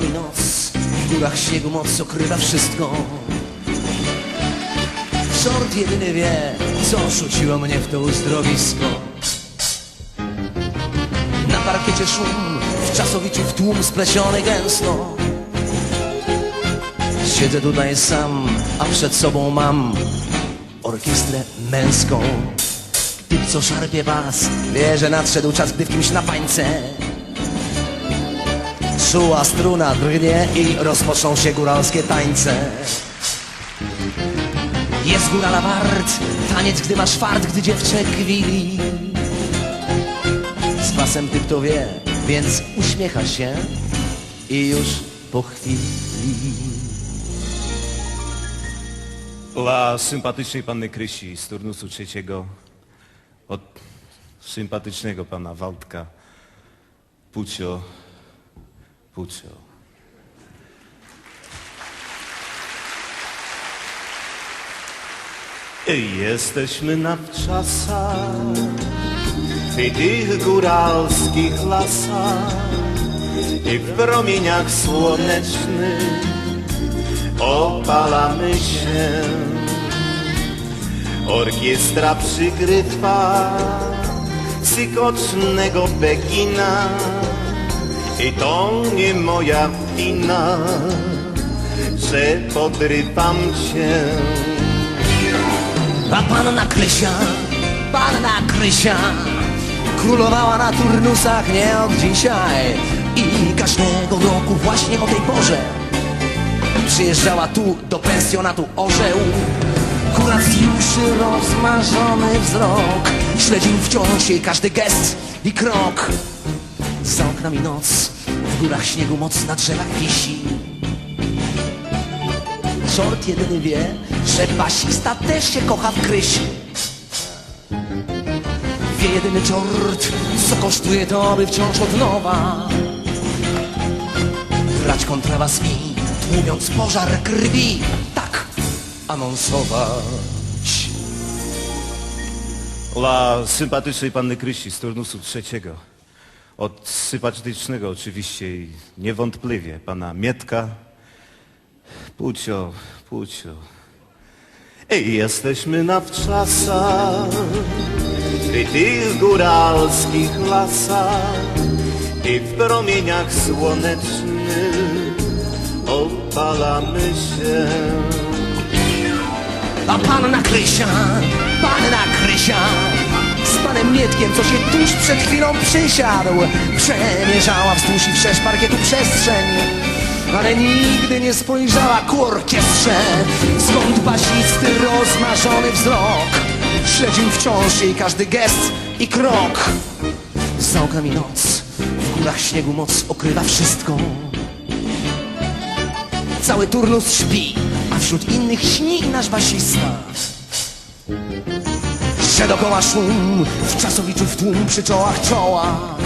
nami noc, w górach śniegu moc okrywa wszystko. Sort jedyny wie, co rzuciło mnie w to uzdrowisko. Na parkiecie szum, w czasowiciu w tłum spleciony gęsto. Siedzę tutaj sam, a przed sobą mam orkiestrę męską. Typ, co szarpie bas, wie, że nadszedł czas, gdy w kimś na pańce Czuła struna drgnie i rozpoczną się góralskie tańce. Jest górala wart, taniec, gdy masz fart, gdy dziewczę kwili. Z basem typ to wie, więc uśmiecha się i już po chwili. Dla sympatycznej panny Krysi z turnusu trzeciego od sympatycznego pana Waldka Pucio Jesteśmy na wczasach w tych góralskich lasach i w promieniach słonecznych opalamy się. Orkiestra przygrywa sykocznego Pekina i to nie moja wina, że podrywam cię. A panna Krysia, panna Krysia Królowała na turnusach nie od dzisiaj. I każdego roku właśnie o tej porze Przyjeżdżała tu do pensjonatu orzeł. Kuracjuszy rozmarzony wzrok Śledził wciąż jej każdy gest i krok Za oknami noc, w górach śniegu moc na drzewach wisi Czort jedyny wie, że basista też się kocha w Krysi. Wie jedyny czort, co kosztuje to, by wciąż od nowa grać kontrabas i tłumiąc pożar krwi, tak anonsować. Dla sympatycznej panny Krysi z turnusu trzeciego od sympatycznego oczywiście i niewątpliwie pana Mietka Pucio, Pucio. Ej, jesteśmy na wczasach w tych góralskich lasach i w promieniach słonecznych opalamy się. A panna Krysia, panna Krysia panem Mietkiem, co się tuż przed chwilą przysiadł. Przemierzała wzdłuż i wszerz parkietu przestrzeń. Ale nigdy nie spojrzała ku orkiestrze. Skąd basisty rozmarzony wzrok? Śledził wciąż jej każdy gest i krok. Za oknami noc, w górach śniegu moc okrywa wszystko. Cały turnus śpi, a wśród innych śni nasz basista. Że dokoła szum, w czasowiczu w tłum przy czołach czoła.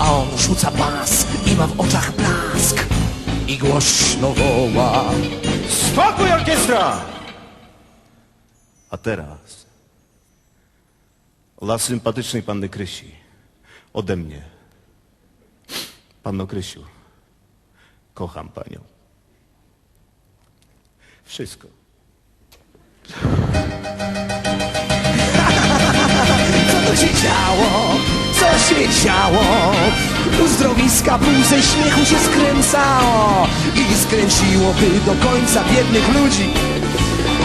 A on rzuca bas i ma w oczach blask i głośno woła. Spokój orkiestra! A teraz dla sympatycznej panny Krysi ode mnie. Panno Krysiu, kocham panią. Wszystko. Co to się działo? Co się działo? Uzdrowiska pół ze śmiechu się skręcało i skręciłoby do końca biednych ludzi,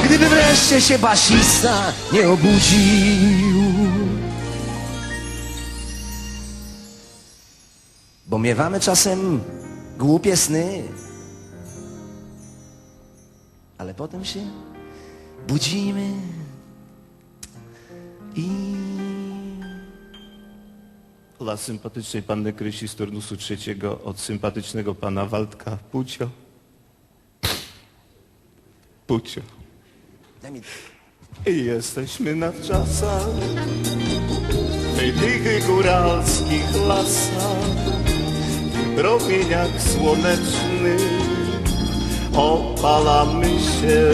gdyby wreszcie się basista nie obudził. Bo miewamy czasem głupie sny, ale potem się budzimy i Dla sympatycznej panny Krysi z turnusu trzeciego od sympatycznego pana Waldka Pucio. Pucio. I jesteśmy na wczasach w tych góralskich lasach w promieniach słonecznych opalamy się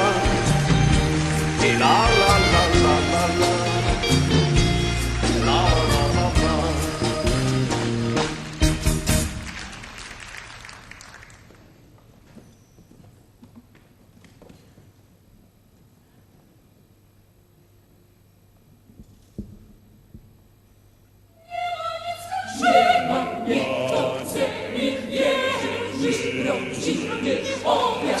Niech wierzy, niech rodzi, niech obiad.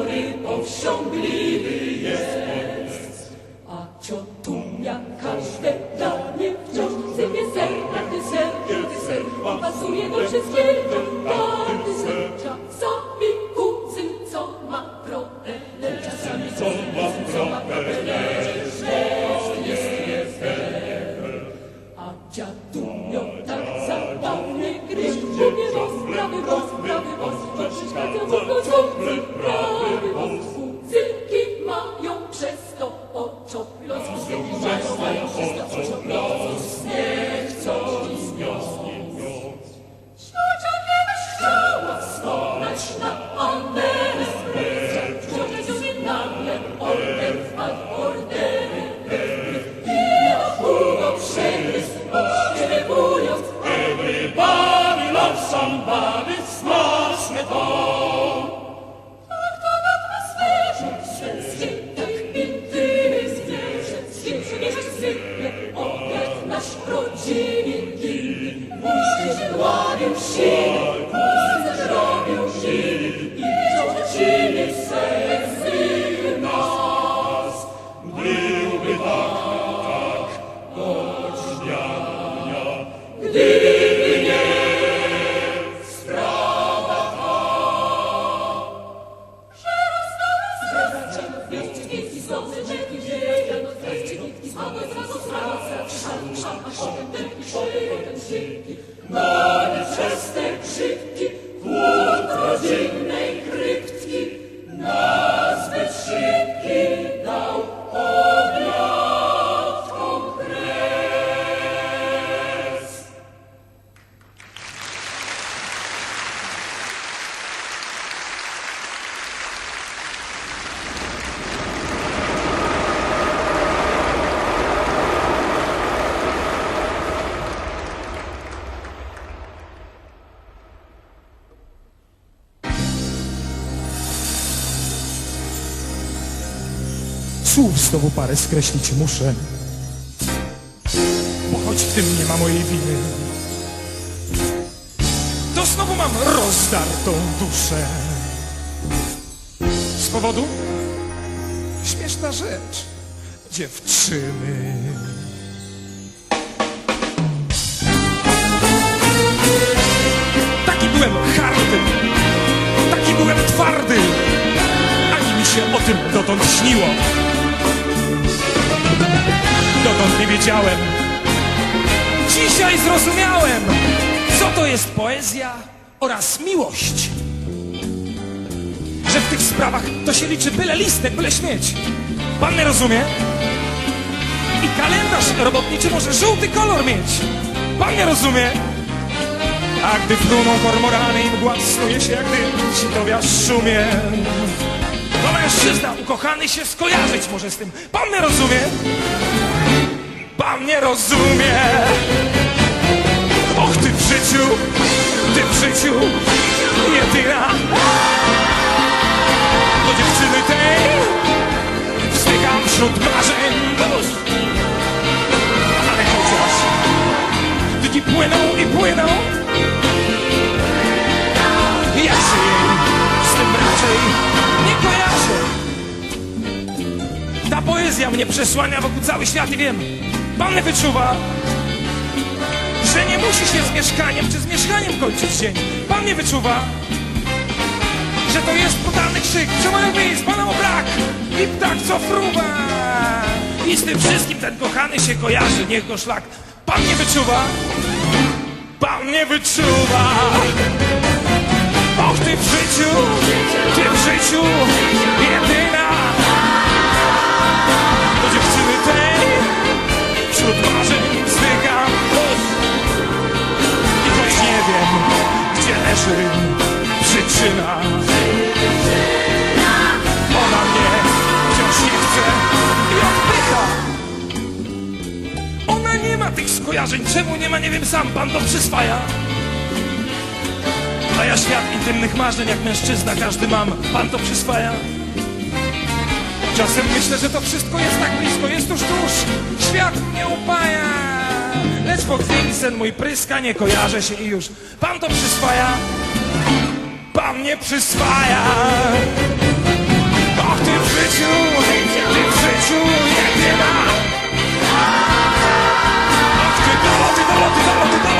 Słów znowu parę skreślić muszę, bo choć w tym nie ma mojej winy, to znowu mam rozdartą duszę. Z powodu? Śmieszna rzecz, dziewczyny. Taki byłem hardy, taki byłem twardy, ani mi się o tym dotąd śniło. Dotąd nie wiedziałem. Dzisiaj zrozumiałem, co to jest poezja oraz miłość. Że w tych sprawach to się liczy byle listek, byle śmieć. Pan nie rozumie? I kalendarz robotniczy może żółty kolor mieć. Pan nie rozumie? A gdy fruną kormorany i mgła snuje się jak dym, sitowia szumie. To mężczyzna ukochany się skojarzyć może z tym. Pan mnie rozumie? Pan mnie rozumie. Och, ty w życiu, ty w życiu, jedyna. Mnie przesłania wokół cały świat i wiem, pan wyczuwa, że nie musi się z mieszkaniem czy z mieszkaniem kończyć dzień. Pan nie wyczuwa, że to jest podany krzyk, że mają miejsc, pana o brak i ptak co fruwa. I z tym wszystkim ten kochany się kojarzy, niech go szlak. Pan nie wyczuwa, pan nie wyczuwa. Och, ty w życiu, ty w życiu, jedyna. Dziewczyny tej, wśród marzeń wzdycham. I choć nie wiem, gdzie leży przyczyna. Ona mnie wciąż nie chce i odpycha. Ona nie ma tych skojarzeń, czemu nie ma, nie wiem sam, pan to przyswaja. A ja świat intymnych marzeń, jak mężczyzna każdy mam, pan to przyswaja. Czasem myślę, że to wszystko jest tak blisko, jest tuż tuż, świat mnie upaja. Lecz po chwili sen mój pryska, nie kojarzę się i już, pan to przyswaja. Pan mnie przyswaja. Och, ty życiu, ty życiu jedyna. Och, ty dolo, ty dolo, ty